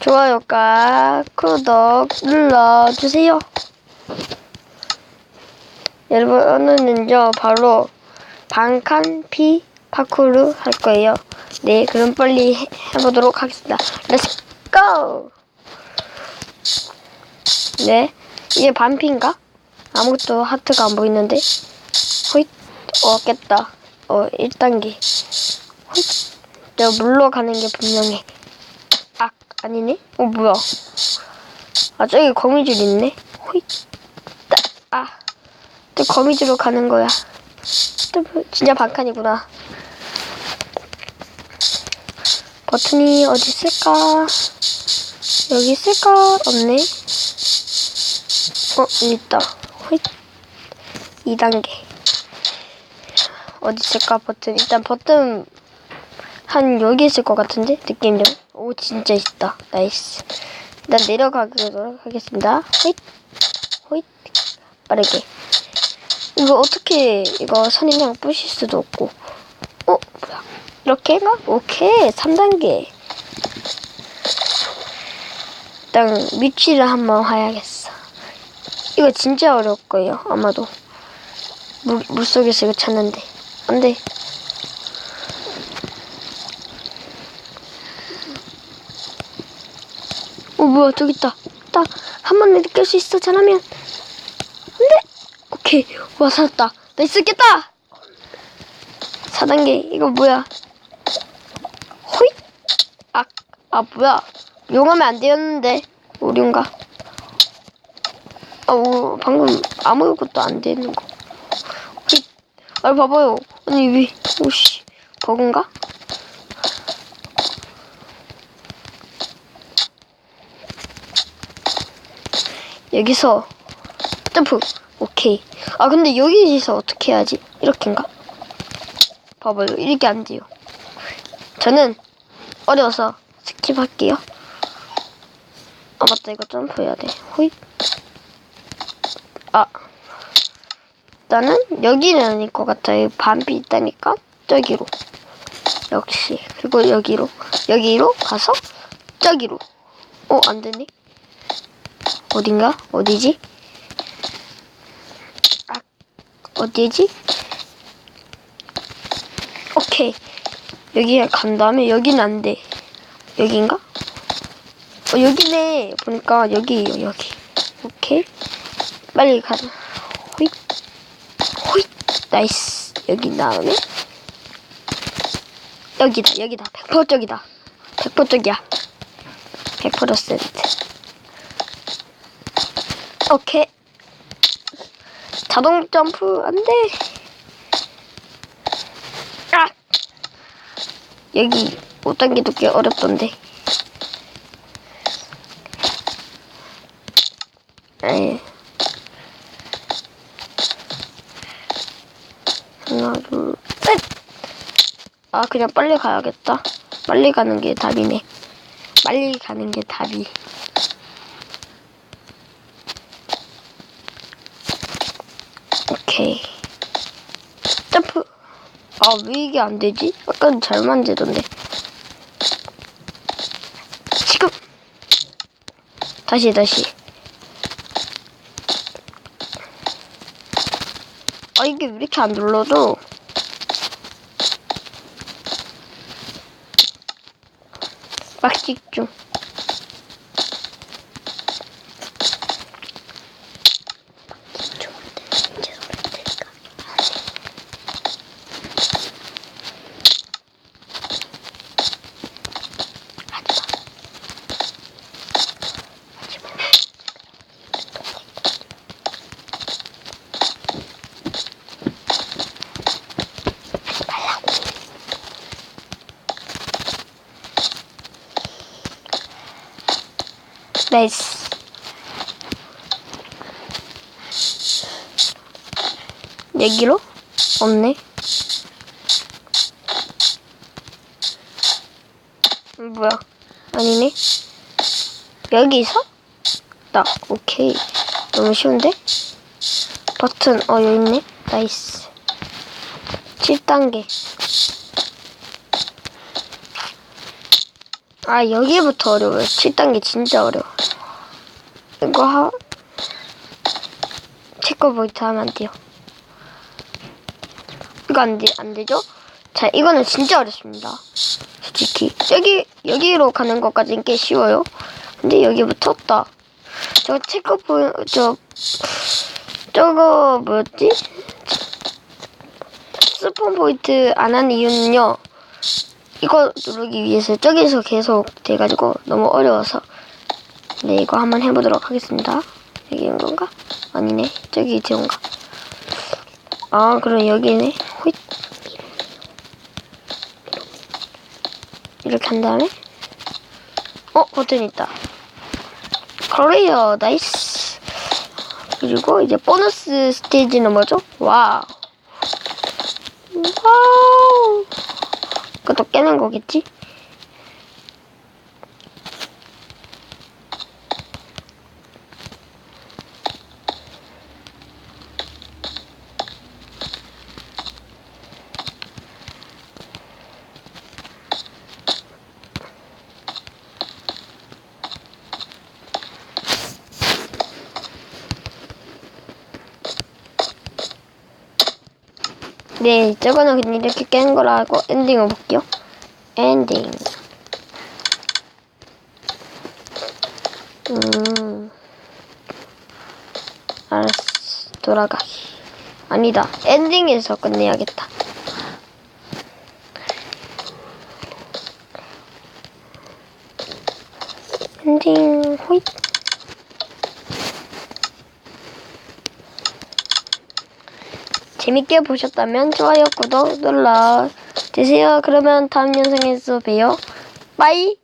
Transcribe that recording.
좋아요과 구독 눌러주세요. 여러분, 오늘은요, 바로 반칸피 파쿠르 할 거예요. 네, 그럼 빨리 해, 해보도록 하겠습니다. Let's go! 네, 이게 반피인가? 아무것도 하트가 안 보이는데. 호잇, 어, 깼다. 어, 1단계. 호잇, 내가 물러 가는 게 분명해. 아, 아니네? 어, 뭐야. 아, 저기 거미줄 있네. 호잇, 따, 아. 또 거미줄로 가는 거야. 또 뭐- 진짜 반칸이구나. 버튼이 어디 있을까? 여기 있을까? 없네. 어, 여기 있다. 호잇. 2단계. 어디 있을까, 버튼. 일단 버튼, 한 여기 있을 것 같은데? 느낌적으로. 오, 진짜 있다. 나이스. 일단 내려가도록 하겠습니다. 호잇. 호잇. 빠르게. 이거 어떻게, 이거 선인장 부실 수도 없고. 어, 뭐야. 이렇게가? 오케이. 3단계. 일단 위치를 한번 봐야겠어. 이거 진짜 어려울 거예요. 아마도. 물, 물속에서 이거 찾는데. 안 돼. 어, 뭐야, 저기 있다. 딱, 한 번에 느낄 수 있어, 잘하면. 안 돼! 오케이. 와, 살았다. 나 있었겠다! 4단계. 이거 뭐야? 호잇! 아, 아, 뭐야. 용하면 안 되었는데. 오류인가? 아, 오, 방금 아무것도 안 되는 거. 아, 봐봐요. 아니, 왜, 오씨. 버그인가? 여기서 점프. 오케이. 아 근데 여기서 어떻게 해야지? 이렇게인가? 봐봐요. 이렇게 안 돼요. 저는 어려워서 스킵할게요. 아 맞다. 이거 점프해야 돼. 호잇 아. 나는 여기는 아닐 것 같아요 반비 있다니까? 저기로. 역시. 그리고 여기로. 여기로 가서 저기로. 어 안되네 어딘가? 어디지? 아, 어디지? 오케이. 여기 간 다음에 여기는 안 돼. 여긴가? 어, 여기네. 보니까 여기에요, 여기. 오케이. 빨리 가자. 호잇. 호잇. 나이스. 여기 다음에. 여기다, 여기다. 100% 쪽이다. 100% 쪽이야. 100%. 오케이. 자동 점프 안 돼. 아! 여기 5단계도 꽤 어렵던데. 에이. 하나, 둘, 셋! 아, 그냥 빨리 가야겠다. 빨리 가는 게 답이네. 빨리 가는 게 답이. 오케이. 점프. 아, 왜 이게 안 되지? 약간 잘 만지던데. 지금. 다시, 다시. 아, 이게 왜 이렇게 안 눌러져? 막 집중. 나이스. 내기로? 없네. 음, 뭐야? 아니네. 여기서? 딱, 오케이. 너무 쉬운데? 버튼, 어, 여기 있네. 나이스. 7단계. 아 여기부터 어려워요. 7단계 진짜 어려워. 이거 하 체크포인트 하면 안 돼요. 이거 안, 돼, 안 되죠? 자, 이거는 진짜 어렵습니다. 솔직히. 여기, 여기로 가는 것까지는 꽤 쉬워요. 근데 여기부터 딱. 저 체크포인트, 저, 저거 뭐였지? 스폰 포인트 안 한 이유는요. 이거 누르기 위해서 저기서 계속 돼가지고 너무 어려워서. 네, 이거 한번 해보도록 하겠습니다. 여기 온 건가? 아니네. 저기 제온가. 아, 그럼 여기네. 호잇. 이렇게 한 다음에. 어, 버튼 있다. 그래요, 나이스. 그리고 이제 보너스 스테이지는 뭐죠? 와우. 와우. 깨는 거겠지? 네, 저거는 그냥 이렇게 깨는 거라고 엔딩을 볼게요. 엔딩. 음. 알았어. 돌아가기. 아니다. 엔딩에서 끝내야겠다. 엔딩, 호잇. 재밌게 보셨다면 좋아요, 구독 눌러 주세요. 그러면 다음 영상에서 봬요. 빠이!